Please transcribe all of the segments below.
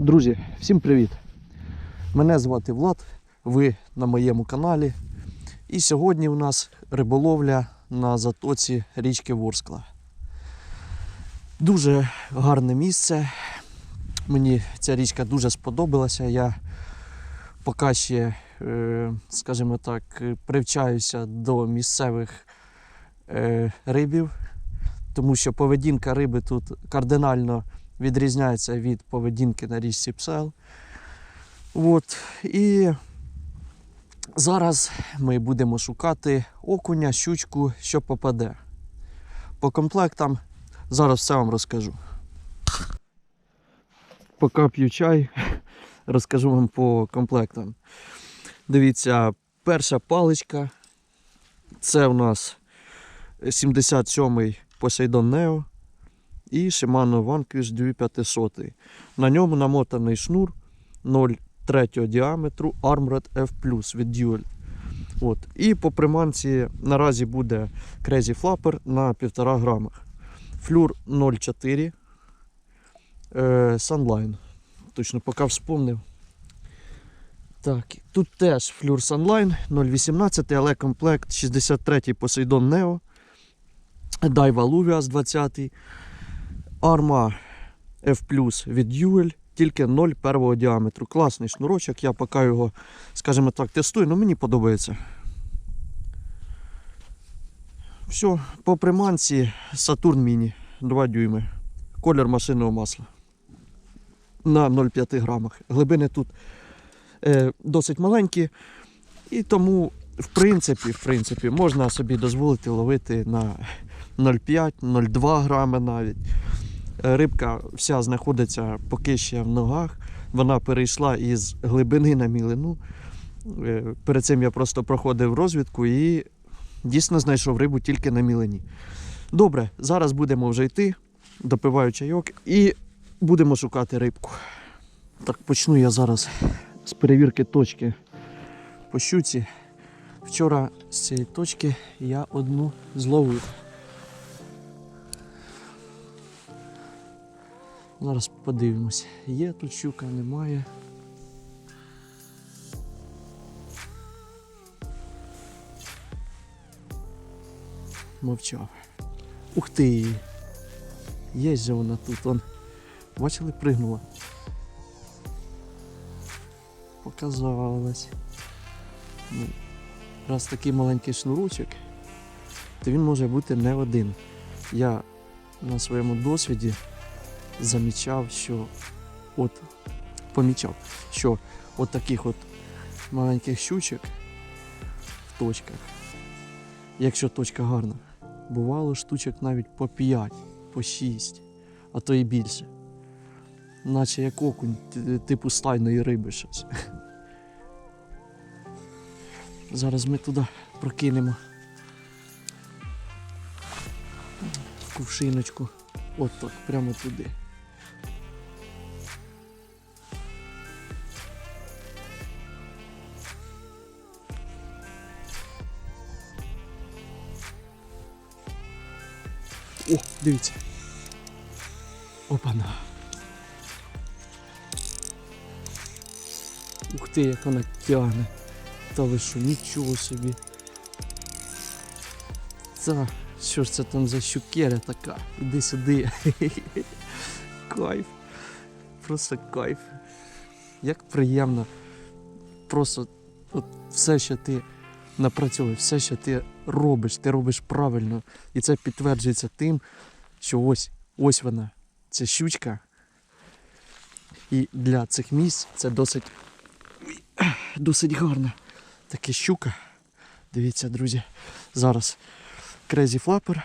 Друзі, всім привіт! Мене звати Влад, ви на моєму каналі. І сьогодні у нас риболовля на затоці річки Ворскла. Дуже гарне місце. Мені ця річка дуже сподобалася. Я поки ще, е, скажімо так, привчаюся до місцевих е, рибів, тому що поведінка риби тут кардинально відрізняється від поведінки на річці Псел. От. І зараз ми будемо шукати окуня, щучку, що попаде. По комплектам зараз все вам розкажу. Поки п'ю чай, розкажу вам по комплектам. Дивіться, перша паличка. Це у нас 77-й Poseidon Neo і Shimano Vanquish 2500. На ньому намотаний шнур 0,3 діаметру Armored F від Duel. От. І по приманці наразі буде Crazy Flapper на 1,5 грамах. Флюр 0,4 е, Sunline. Точно поки вспомнив. Так, тут теж флюр Sunline 0,18, але комплект 63-й Poseidon Neo. Daiwa Luvias 20 Arma F від Duel, тільки 0 первого діаметру. Класний шнурочок, я поки його, скажімо так, тестую, але мені подобається. Все, по приманці Saturn Mini 2 дюйми. Колір машинного масла. На 0,5 грамах. Глибини тут е, досить маленькі. І тому, в принципі, в принципі, можна собі дозволити ловити на 0,5-0,2 грами навіть. Е, Рибка вся знаходиться поки ще в ногах. Вона перейшла із глибини на мілину. Е, Перед цим я просто проходив розвідку і дійсно знайшов рибу тільки на мілині. Добре, зараз будемо вже йти, допиваю чайок і будемо шукати рибку. Так, почну я зараз з перевірки точки по щуці. Вчора з цієї точки я одну зловив. Зараз подивимось, є тут щука, немає. Мовчав. Ух ти! Є же вона тут, он. Бачили, пригнула. Показалась. Ну, раз такий маленький шнурочок, то він може бути не один. Я на своєму досвіді замічав, що от помічав, що от таких от маленьких щучок в точках, якщо точка гарна, бувало штучок навіть по 5, по 6, а то і більше. Наче як окунь, типу стайної риби щось. Зараз ми туди прокинемо кувшиночку. От так, прямо туди. О, дивіться. Опана. Ух ти, як вона тягне. Та ви що, нічого собі. Та, що ж це там за щукеря така? Іди сюди. Кайф. Просто кайф. Як приємно. Просто от все, що ти напрацьовуєш, все, що ти робиш, ти робиш правильно. І це підтверджується тим, що ось, ось вона, ця щучка. І для цих місць це досить, досить гарна така щука. Дивіться, друзі, зараз Crazy Flapper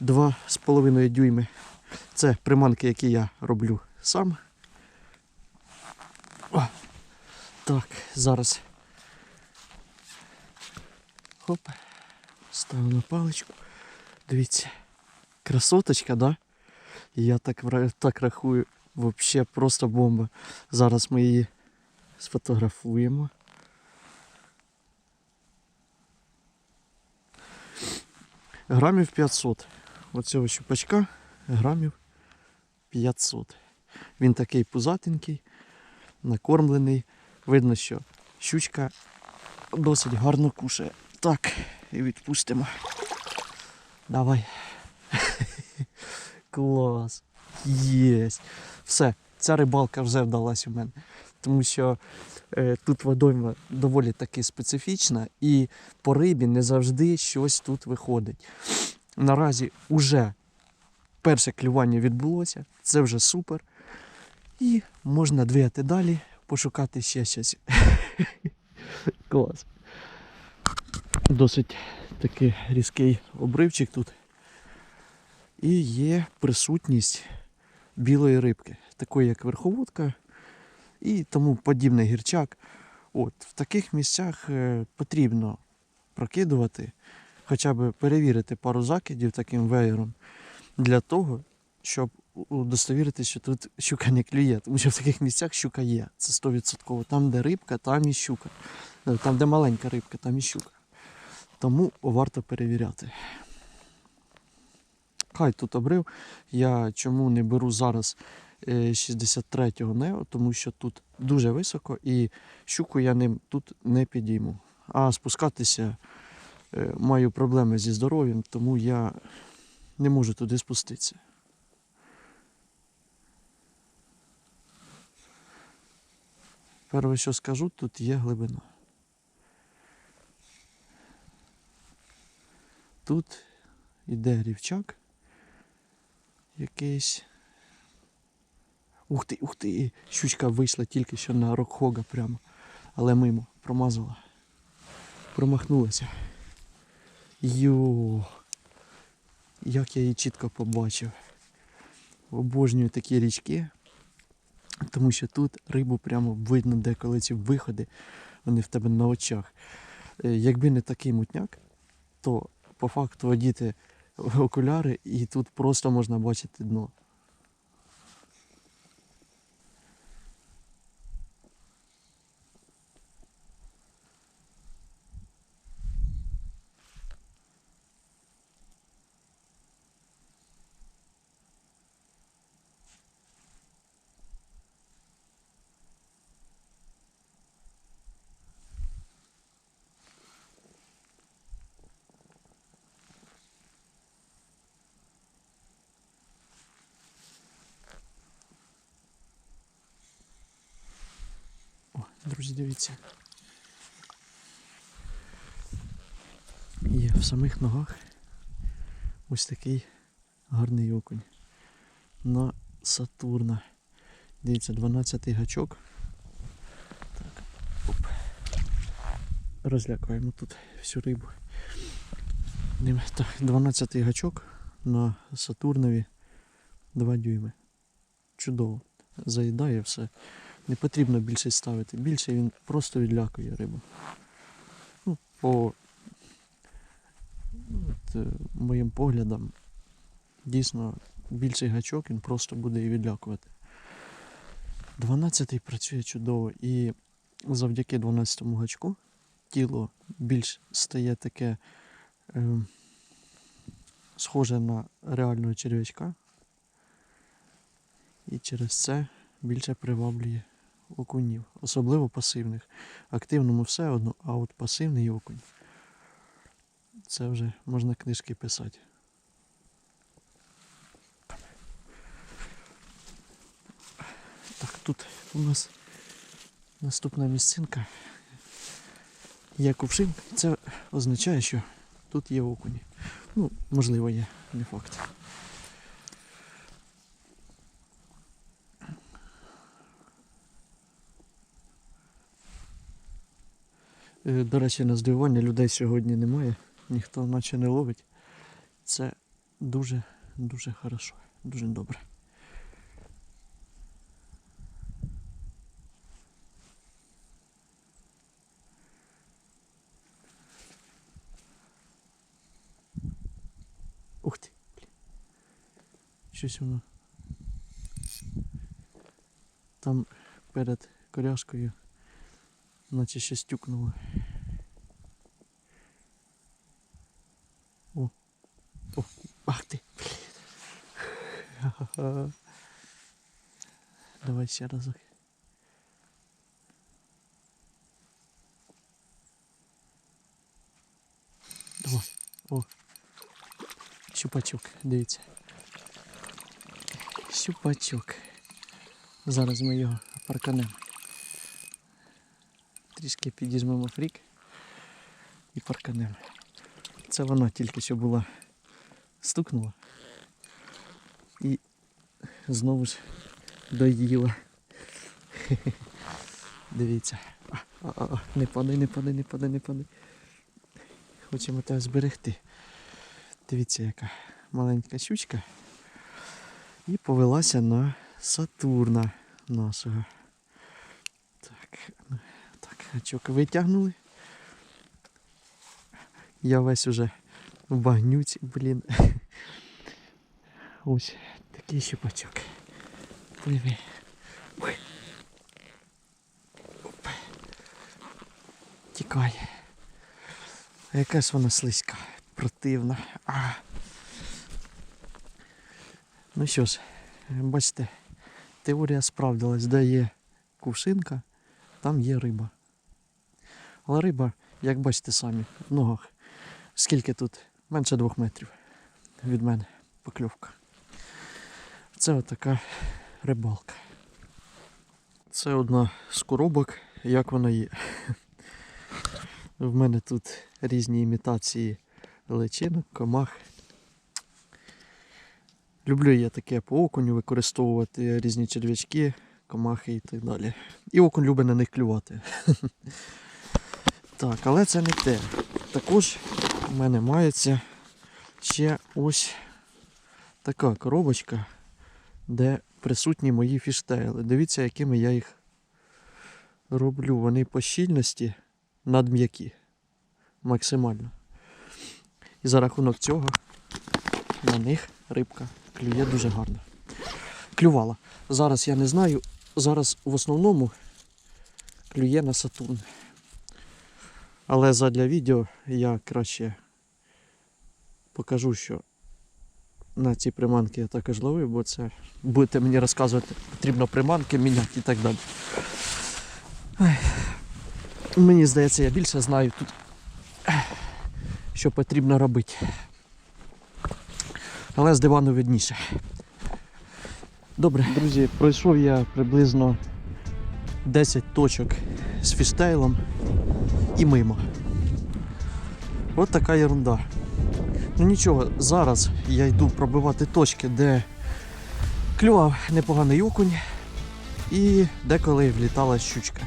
2,5 дюйми. Це приманки, які я роблю сам. О, так, зараз. Хоп. Ставимо паличку. Дивіться. Красоточка, да? Я так, так рахую. Вообще просто бомба. Зараз ми її сфотографуємо. Грамів 500. Оцього щупачка грамів 500. Він такий пузатенький, накормлений. Видно, що щучка досить гарно кушає. Так, і відпустимо. Давай. Клас. Єсть. Все, ця рибалка вже вдалась у мене. Тому що е, тут водойма доволі таки специфічна, і по рибі не завжди щось тут виходить. Наразі уже перше клювання відбулося, це вже супер. І можна двигати далі, пошукати ще щось. Клас. Досить такий різкий обривчик тут. І є присутність білої рибки, такої як верховодка і тому подібний гірчак. От, в таких місцях е, потрібно прокидувати, хоча б перевірити пару закидів таким веєром для того, щоб удостовірити, що тут щука не клює. Тому що в таких місцях щука є. Це 100%. Там, де рибка, там і щука. Е, Там, де маленька рибка, там і щука. Тому варто перевіряти. Хай тут обрив. Я чому не беру зараз е, 63-го Нео, тому що тут дуже високо і щуку я ним тут не підійму. А спускатися е, маю проблеми зі здоров'ям, тому я не можу туди спуститися. Перше, що скажу, тут є глибина. Тут іде рівчак якийсь. Ух ти, ух ти! Щучка вийшла тільки що на рокхога прямо. Але мимо промазала. Промахнулася. Йо. Як я її чітко побачив. Обожнюю такі річки. Тому що тут рибу прямо видно деколи ці виходи, вони в тебе на очах. Е, Якби не такий мутняк, то по факту одіти окуляри і тут просто можна бачити дно. О, друзі, дивіться. Є в самих ногах ось такий гарний окунь. На Сатурна. Дивіться, 12-й гачок. Так, оп. Розлякаємо тут всю рибу. Так, 12 гачок на Сатурнові 2 дюйми. Чудово. Заїдає все. Не потрібно більше ставити. Більше він просто відлякує рибу. Ну, по от, е, моїм поглядам, дійсно, більший гачок він просто буде і відлякувати. 12-й працює чудово і завдяки 12-му гачку тіло більш стає таке е, схоже на реального черв'ячка. І через це більше приваблює окунів, особливо пасивних. Активному все одно, а от пасивний окунь. Це вже можна книжки писати. Так, тут у нас наступна місцинка. Є кувшин. Це означає, що тут є окуні. Ну, можливо, є, не факт. До речі, на здивування людей сьогодні немає, ніхто наче не ловить. Це дуже, дуже хорошо, дуже добре. Ух ти. Щось воно. Там перед коряшкою наче щось тюкнуло. О. О, ах ти. Давай ще разок. Давай. О. Щупачок, дивіться. Щупачок. Зараз ми його парканемо. Трішки підіжмемо фрік і парканемо. Це вона тільки що була стукнула. І знову ж доїла. Дивіться. Не падай, не падай, не падай, не падай. Хочемо тебе зберегти. Дивіться, яка маленька щучка. І повелася на Сатурна нашого. Гачок витягнули. Я весь уже в багнюці, блін. Ось такий щупачок. Пливи. Ой. Оп. Тікай. А Якась вона слизька, противна. А. Ну що ж, бачите, теорія справдилась, де є кувшинка, там є риба. Але риба, як бачите самі, в ногах. Скільки тут? Менше двох метрів від мене покльовка. Це отака рибалка. Це одна з коробок, як вона є. В мене тут різні імітації личинок, комах. Люблю я таке по окуню використовувати різні черв'ячки, комахи і так далі. І окунь любить на них клювати. Так, але це не те. Також у мене мається ще ось така коробочка, де присутні мої фіштейли. Дивіться, якими я їх роблю. Вони по щільності надм'які. Максимально. І за рахунок цього на них рибка клює дуже гарно. Клювала. Зараз я не знаю. Зараз в основному клює на Сатурн. Але задля відео я краще покажу, що на ці приманки я також ловив, бо це будете мені розказувати, потрібно приманки міняти і так далі. Мені здається, я більше знаю тут, що потрібно робити. Але з дивану видніше. Добре, друзі, пройшов я приблизно 10 точок з фіштейлом і мимо. От така ерунда. Ну нічого, зараз я йду пробивати точки, де клював непоганий окунь і деколи влітала щучка.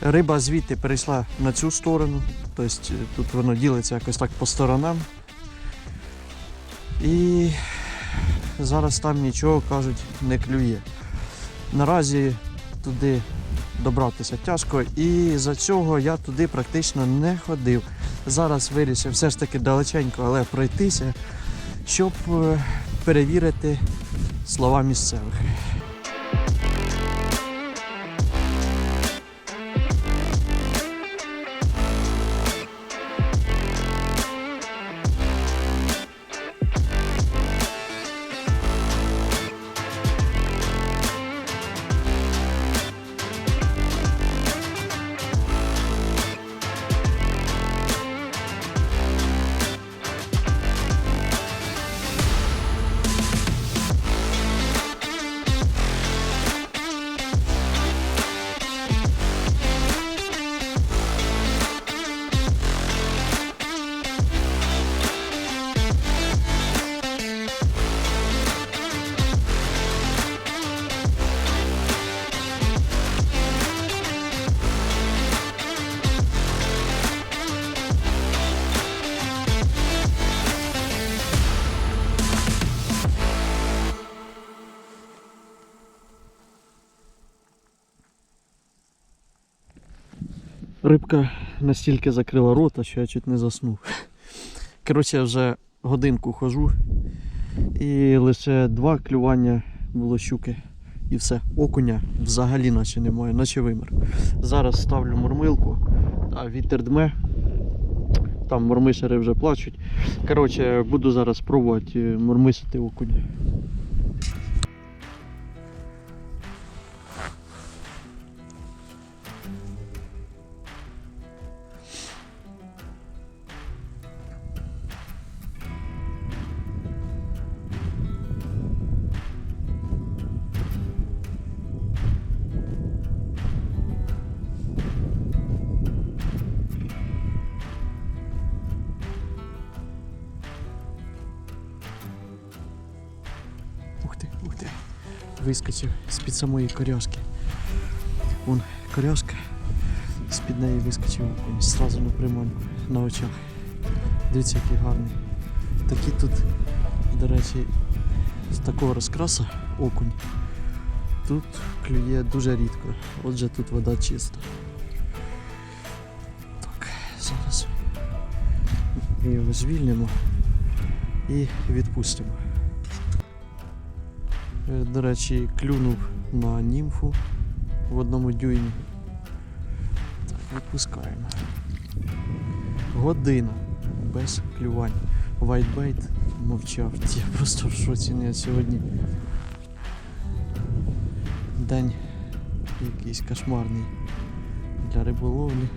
Риба звідти перейшла на цю сторону, тобто тут воно ділиться якось так по сторонам. І зараз там нічого кажуть не клює. Наразі туди добратися тяжко, і за цього я туди практично не ходив. Зараз вирішив все ж таки далеченько, але пройтися, щоб е, перевірити слова місцевих. Рибка настільки закрила рота, що я чуть не заснув. Коротше, я вже годинку хожу і лише два клювання було щуки. І все, окуня взагалі наче немає, наче вимер. Зараз ставлю мурмилку, а вітер дме. Там мурмишери вже плачуть. Коротше, буду зараз пробувати мурмисити окуня. Вискочив з-під самої коряшки. Вон коряшка, з-під неї вискочив окунь, зразу на приманку, на очах. Дивіться, який гарний. Такі тут, до речі, з такого розкраса окунь. Тут клює дуже рідко. Отже, тут вода чиста. Так, зараз ми його звільнимо і відпустимо. Е, До речі, клюнув на німфу в одному дюймі. Так, відпускаємо. Година без клювань. Вайтбейт мовчав. Я просто в шоці не сьогодні. День якийсь кошмарний для риболовлі.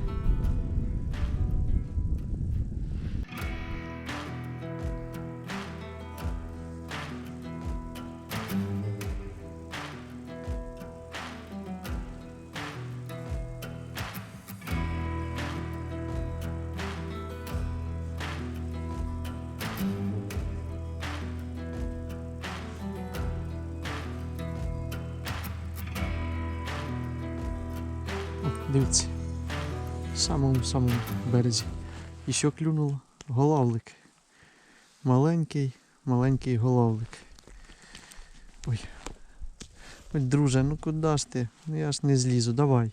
Дивіться, в самому самому березі. І що клюнуло? Голавлик. Маленький, маленький голавлик. Ой. Ой, друже, ну куди ж ти? Ну я ж не злізу, давай.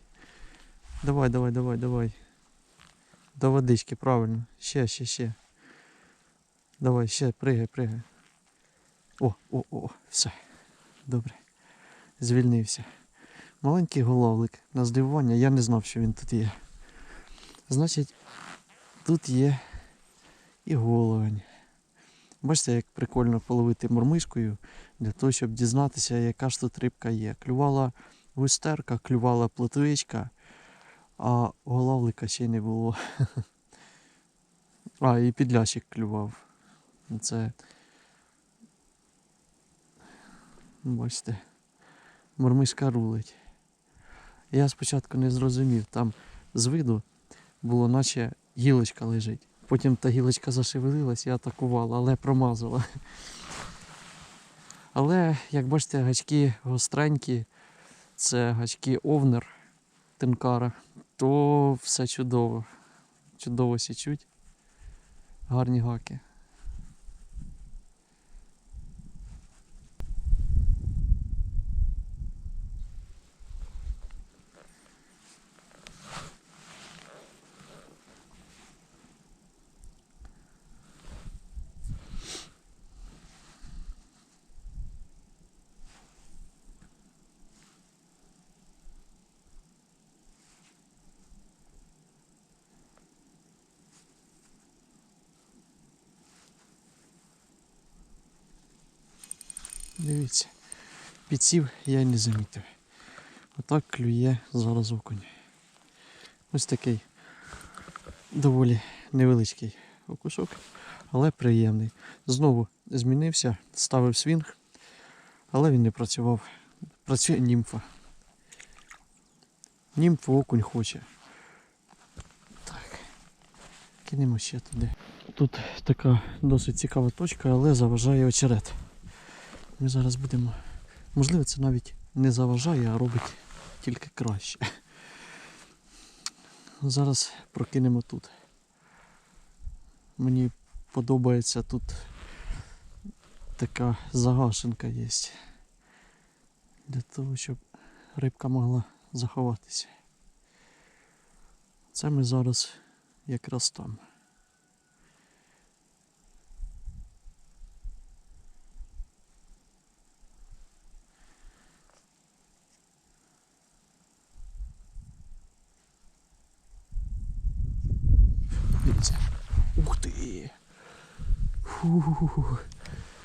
Давай, давай, давай, давай. До водички, правильно. Ще, ще, ще. Давай, ще, пригай, пригай. О, о, о, все. Добре. Звільнився. Маленький головлик. На здивування, я не знав, що він тут є. Значить, тут є і головень. Бачите, як прикольно половити мормишкою для того, щоб дізнатися, яка ж тут рибка є. Клювала густерка, клювала плотвичка, а головлика ще не було. А, і підлящик клював. Це. Бачите, мормишка рулить. Я спочатку не зрозумів, там з виду було наче гілочка лежить. Потім та гілочка зашевелилась і атакувала, але промазала. Але, як бачите, гачки гостренькі, це гачки овнер тенкара, то все чудово. Чудово січуть. Гарні гаки. Дивіться, підсів я не замітив. Отак клює зараз окунь. Ось такий доволі невеличкий окушок, але приємний. Знову змінився, ставив свінг, але він не працював. Працює німфа. Німфу окунь хоче. Так. Кинемо ще туди. Тут така досить цікава точка, але заважає очерет. Ми зараз будемо. Можливо, це навіть не заважає, а робить тільки краще. Зараз прокинемо тут. Мені подобається тут така загашенка є. Для того, щоб рибка могла заховатися. Це ми зараз якраз там. Дивіться. Ух ти! Фу.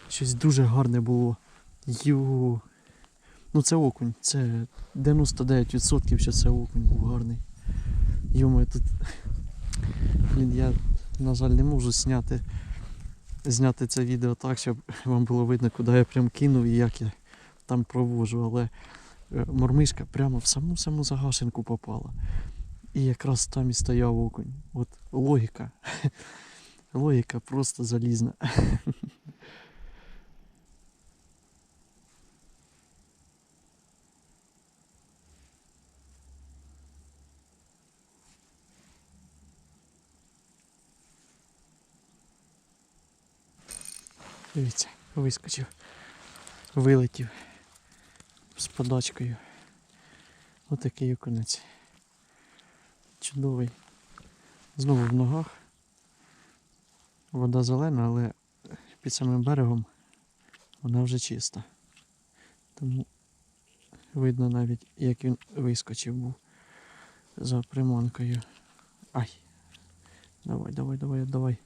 Щось дуже гарне було. Йо. Ну це окунь. Це 99% що це окунь був гарний. Йомо, тут. Блін, я, на жаль, не можу зняти, зняти це відео так, щоб вам було видно, куди я прям кинув і як я там провожу, але е, мормишка прямо в саму саму загашенку попала. І якраз там і стояв окунь. От логіка. Логіка просто залізна. Дивіться, вискочив, вилетів з подачкою. Отакий окунець. Чудовий. Знову в ногах. Вода зелена, але під самим берегом вона вже чиста. Тому видно навіть, як він вискочив був за приманкою. Ай. Давай, давай, давай, давай.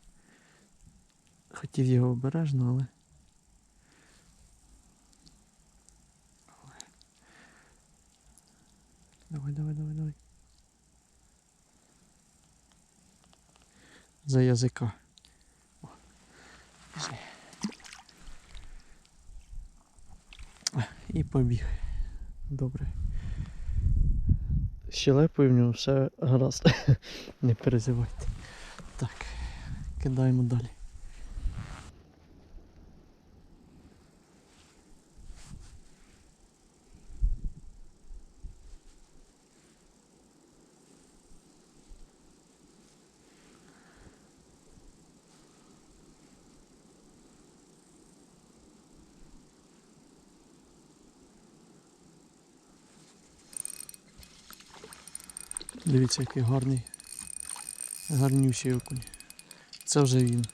Хотів його обережно, але. Давай, давай, давай, давай. За язика. О, І побіг. Добре. Щелепою в нього все гаразд. Не переживайте. Так, кидаємо далі. Дивіться, який гарний, гарнющий окунь. Це вже він.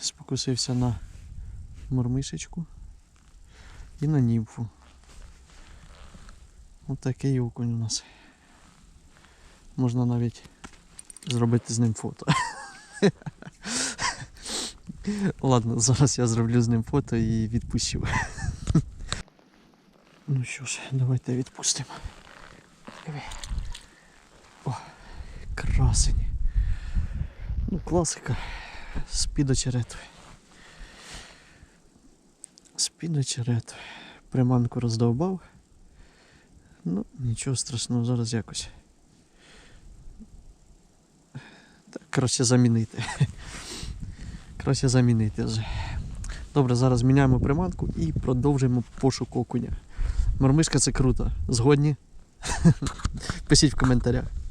Спокусився на мормишечку і на німфу. Ось такий окунь у нас. Можна навіть зробити з ним фото. Ладно, зараз я зроблю з ним фото і відпущу. Ну що ж, давайте відпустимо. Диви. О, красень. Ну, класика. З-під очерету. З-під очерету. Приманку роздовбав. Ну, нічого страшного, зараз якось. Так, краще замінити. Краще замінити вже. Добре, зараз міняємо приманку і продовжуємо пошук окуня. Мормишка це круто. Згодні? Пишіть в коментарях.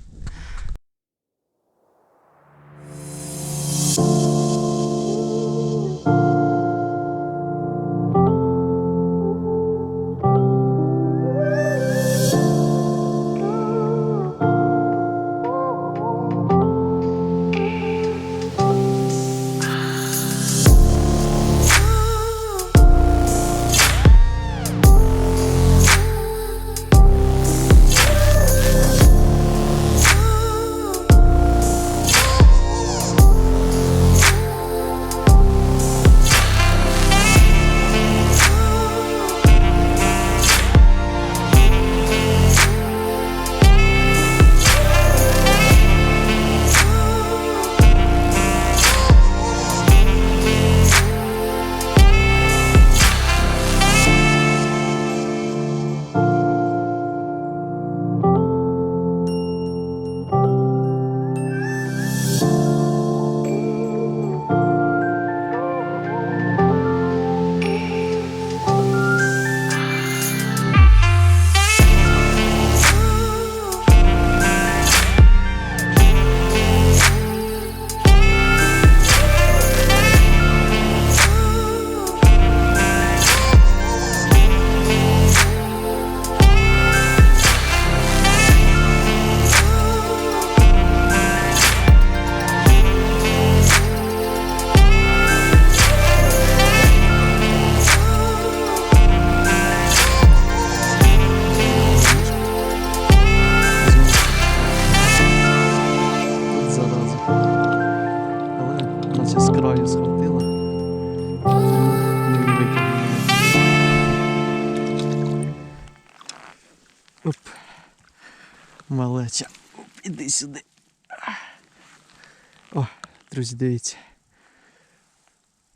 Друзі, дивіться.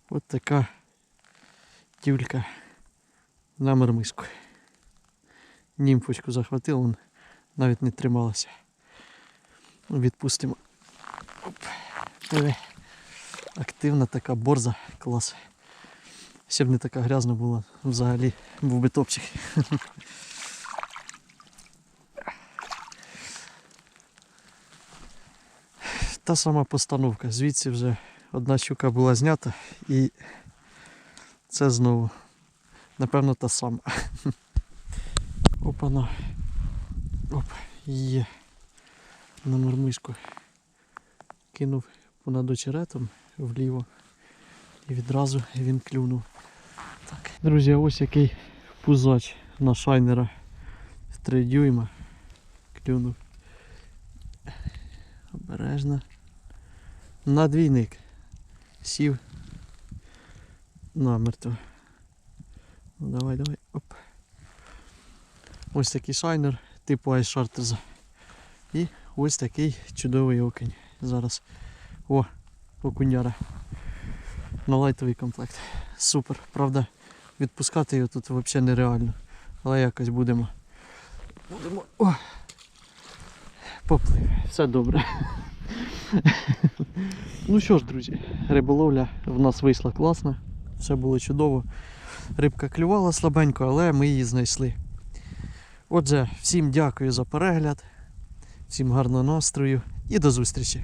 От така тюлька на мармишку. Німфочку захватив, вон навіть не трималася. Відпустимо. Оп. Активна така борза, клас. Ще б не така грязна була, взагалі був би топчик. Та сама постановка, звідси вже Одна щука була знята і це знову. Напевно, та сама. Опана. Оп, є. На мормишку. Кинув понад очеретом вліво. І відразу він клюнув. Так. Друзі, ось який пузач на шайнера в 3 дюйма. Клюнув. Обережно. На двійник. Сів. Намертво. Ну, давай, давай. Оп. Ось такий шайнер типу айшартерза. І ось такий чудовий окунь. Зараз. О, окуняра. На лайтовий комплект. Супер. Правда, відпускати його тут взагалі нереально. Але якось будемо. Будемо. О! Поплив. Все добре. ну що ж, друзі, риболовля в нас вийшла класна. Все було чудово. Рибка клювала слабенько, але ми її знайшли. Отже, всім дякую за перегляд, всім гарного настрою і до зустрічі!